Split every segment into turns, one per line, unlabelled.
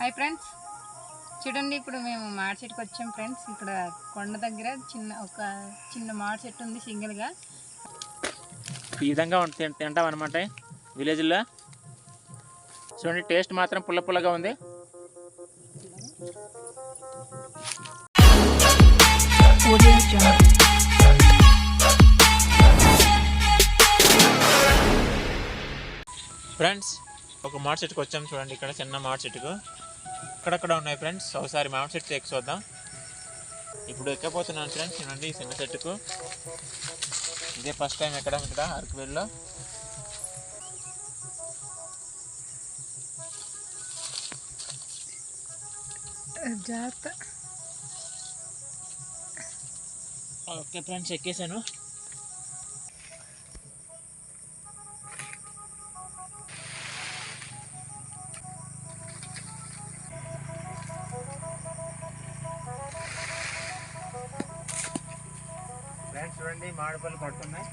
Hi friends చూడండి ఇప్పుడు మేము మాడి చెట్టుకి వచ్చాం ఫ్రెండ్స్ ఇక్కడ కొండ దగ్గర చిన్న ఒక చిన్న మాడి చెట్టు ఉంది సింగిల్గా
ఈ విధంగా తింటాం అనమాట విలేజ్లో చూడండి టేస్ట్ మాత్రం పుల్ల పుల్లగా ఉంది. ఫ్రెండ్స్ ఒక మామిడి చెట్టుకు వచ్చాం చూడండి ఇక్కడ చిన్న మామిడి చెట్టుకు. అక్కడక్కడ ఉన్నాయి ఫ్రెండ్స్ ఒకసారి మామిడి చెట్టు ఎక్కి చూద్దాం. ఇప్పుడు ఎక్కపోతున్నాను ఫ్రెండ్స్ చూడండి ఈ చిన్న చెట్టుకు ఇదే ఫస్ట్ టైం ఎక్కడం ఇక్కడ అరకువేల్లో.
జాత
ఓకే ఫ్రెండ్స్ ఎక్కేసాను. ఫ్రెండ్స్ చూడండి మామిడిపళ్ళు పడుతున్నాయి.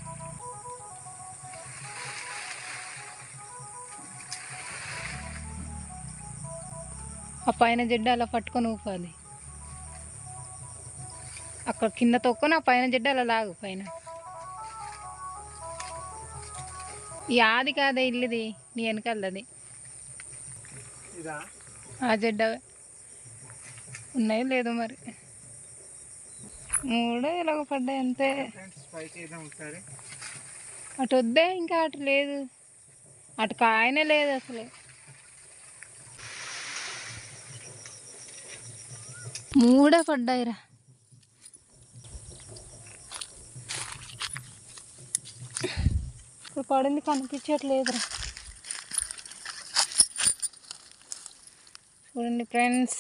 ఆ పైన జెడ్డ అలా పట్టుకొని ఊపాలి. అక్కడ కింద తొక్కుని ఆ పైన జెడ్డ అలా లాగు పైన. ఈ ఆది కాదే ఇల్లుది నీ వెనకాలది. ఆ జెడ్డ. ఉన్నాయి లేదు మరి. మూడో ఇలాగ పడ్డాయి అంతే. అటు వద్దే ఇంకా అటు లేదు. అటు కాయనే లేదు అసలు. మూడే పడ్డాయిరా. ఇప్పుడు పడింది కనిపించట్లేదురా. చూడండి ఫ్రెండ్స్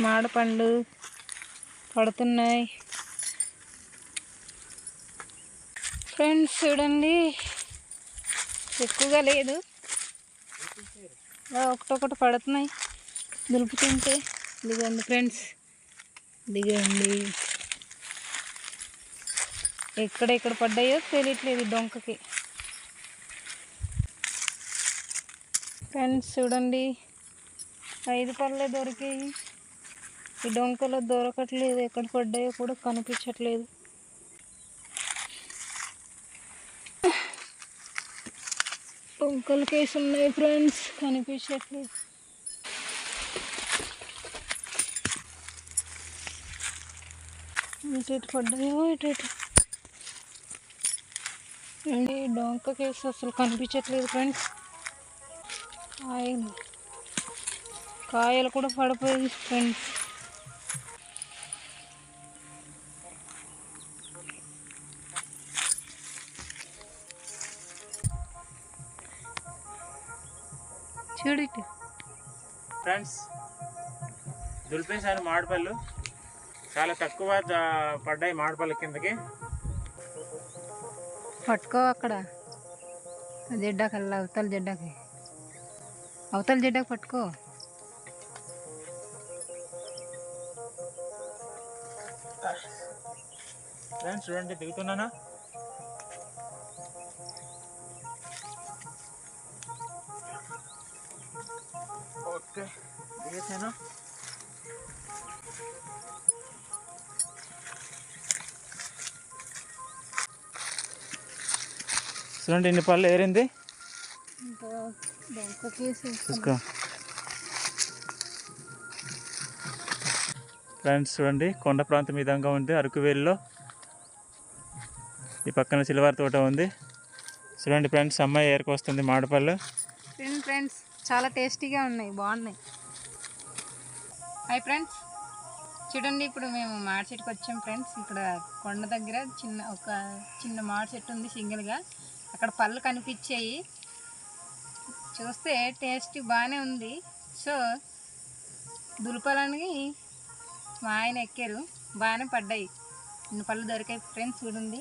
మాడపండు పడుతున్నాయి. ఫ్రెండ్స్ చూడండి ఎక్కువగా లేదు. ఒకటొకటి పడుతున్నాయి. దులుపుతుంటే దిగండి ఫ్రెండ్స్. దిగండి. ఎక్కడెక్కడ పడ్డాయో తెలియట్లేదు డొంకకి. ఫ్రెండ్స్ చూడండి ఐదు పళ్ళే దొరికాయి. ఈ డొంకలో దొరకట్లేదు ఎక్కడ పడ్డాయో కూడా కనిపించట్లేదు. డొంకల కేసు ఉన్నాయి ఫ్రెండ్స్ కనిపించట్లేదు. ఇటు ఇటు పడ్డాయో ఇటు ఇటు అండి డొంక కేసు అసలు కనిపించట్లేదు ఫ్రెండ్స్. కాయలు. కాయలు కూడా పడిపోయి ఫ్రెండ్స్. చూడు
ఫ్రెండ్స్ దులిపేశాను మామిడిపళ్ళు చాలా తక్కువ పడ్డాయి మామిడిపళ్ళు కిందకి.
పట్టుకో అక్కడ. జెడ్డాకల్లా అవతల జెడ్డాకి. అవతల జెడ్డాకి పట్టుకో.
ఫ్రెండ్స్ చూడండి దిగుతున్నానా? దిగేసాను చూడండి ఇన్ని పళ్ళు ఏరింది? చూసుకో ఫ్రెండ్స్ చూడండి కొండ ప్రాంతం ఈ విధంగా ఉంది అరకువేలిలో ఈ పక్కన సిల్వర్ తోట ఉంది. చూడండి ఫ్రెండ్స్ అమ్మాయి ఏరుకొస్తుంది మామిడిపళ్ళు
ఫ్రెండ్ ఫ్రెండ్స్ చాలా టేస్టీగా ఉన్నాయి బాగున్నాయి. హాయ్ ఫ్రెండ్స్ చూడండి ఇప్పుడు మేము మాడి చెట్టుకి వచ్చాం ఫ్రెండ్స్ ఇక్కడ కొండ దగ్గర చిన్న ఒక చిన్న మాడి చెట్టు ఉంది సింగిల్గా అక్కడ పళ్ళు కనిపించాయి. చూస్తే టేస్ట్ బాగానే ఉంది. సో దులపాలని మా ఆయన ఎక్కారు. బాగానే పడ్డాయి. ఇన్ని పళ్ళు దొరికాయి ఫ్రెండ్స్ చూడండి.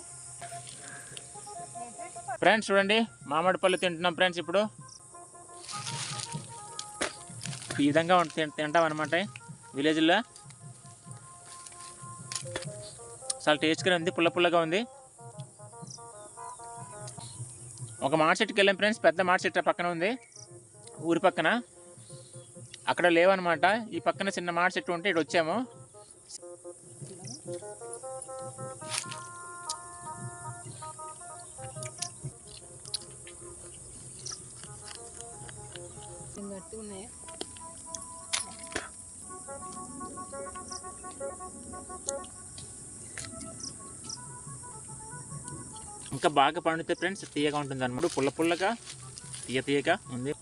ఫ్రెండ్స్ చూడండి మామిడి పళ్ళు తింటున్నాం ఫ్రెండ్స్ ఇప్పుడు. ఈ విధంగా తింటాం అనమాట విలేజ్లో? చాలా టేస్ట్గా ఉంది పుల్ల పుల్లగా ఉంది. ఒక మామిడి చెట్టుకి వెళ్ళాం ఫ్రెండ్స్ పెద్ద మామిడి చెట్టు పక్కన ఉంది. ఊరి పక్కన. అక్కడ లేవన్నమాట ఈ పక్కన చిన్న మామిడి చెట్టు ఉంటే ఇటు వచ్చాము.
ఉన్నాయా
ఇంకా బాగా పండితే ఫ్రెండ్స్ తీయగా ఉంటుంది అనమాట పుల్ల పుల్లగా తీయ తీయగా ఉంది.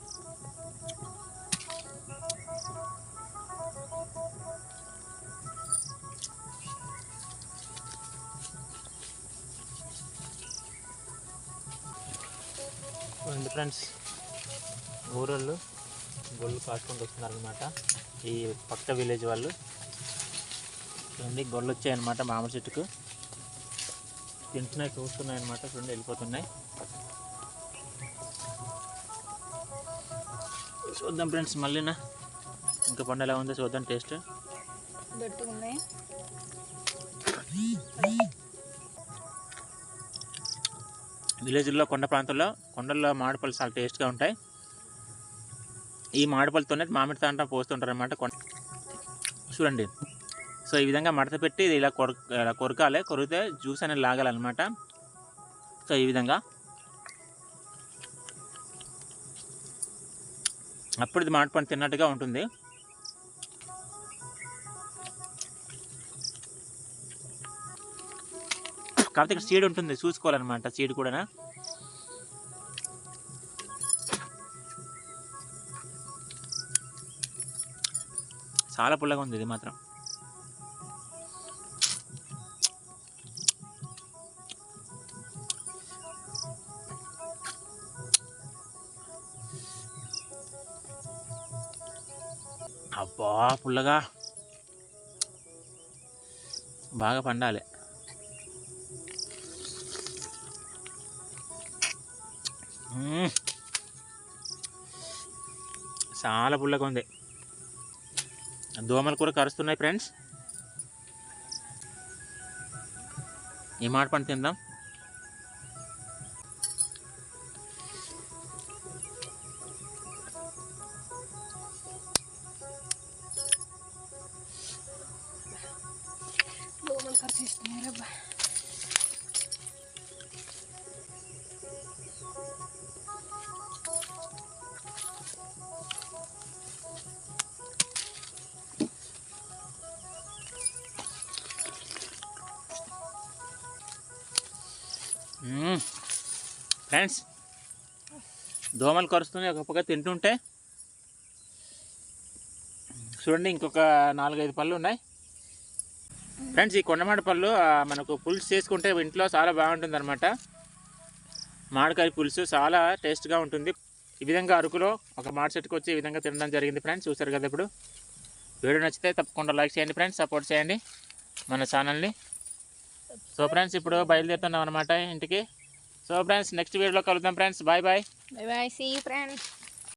ఉంది ఫ్రెండ్స్. ఊరోళ్ళు గొల్లు కాసుకుంటూ వస్తున్నారు అనమాట ఈ పక్క విలేజ్ వాళ్ళు. ఉంది గొల్లు వచ్చాయన్నమాట మామిడి చెట్టుకు. తింటున్నాయి చూస్తున్నాయి అనమాట చూడండి వెళ్ళిపోతున్నాయి. చూద్దాం ఫ్రెండ్స్ మళ్ళీనా ఇంకా పండు ఎలా ఉందో చూద్దాం టేస్ట్. విలేజ్లో కొండ ప్రాంతాల్లో కొండల్లో మామిడిపళ్ళు చాలా టేస్ట్గా ఉంటాయి. ఈ మామిడిపళ్ళతోనే మామిడి తాంట పోస్తుంటారు అనమాట కొండ. చూడండి. సో ఈ విధంగా మడత పెట్టి ఇది ఇలా కొర ఇలా కొరకాలి. కొరికితే జ్యూస్ అనేది లాగాలన్నమాట. సో ఈ విధంగా. అప్పుడు ఇది మామిడి తిన్నట్టుగా ఉంటుంది. కాకపోతే ఇక్కడ సీడ్ ఉంటుంది చూసుకోవాలన్నమాట సీడ్ కూడా చాలా పుల్లగా ఉంది ఇది మాత్రం. అబ్బా పుల్లగా. బాగా పండాలి. చాలా పుల్లగా ఉంది. దోమలు కూడా కరుస్తున్నాయి ఫ్రెండ్స్. ఈ మాట పండు తిందాం. ఫ్రెండ్స్ దోమలు కరుస్తున్నాయి ఒక పక్క తింటుంటే. చూడండి ఇంకొక నాలుగైదు పళ్ళు ఉన్నాయి. ఫ్రెండ్స్ ఈ కొండమాడ పళ్ళు మనకు పులుసు చేసుకుంటే ఇంట్లో చాలా బాగుంటుంది అనమాట మామిడికాయ పులుసు చాలా టేస్ట్గా ఉంటుంది. ఈ విధంగా అరకులో ఒక మాడి చెట్టుకు వచ్చి ఈ విధంగా తినడం జరిగింది ఫ్రెండ్స్. చూసారు కదా ఇప్పుడు. వీడియో నచ్చితే తప్పకుండా లైక్ చేయండి ఫ్రెండ్స్ సపోర్ట్ చేయండి మన ఛానల్ని. సో ఫ్రెండ్స్ ఇప్పుడు బయలుదేరుతున్నాం అనమాట ఇంటికి. సో ఫ్రెండ్స్ నెక్స్ట్ వీడియోలో కలుద్దాం friends bye bye
bye bye see friends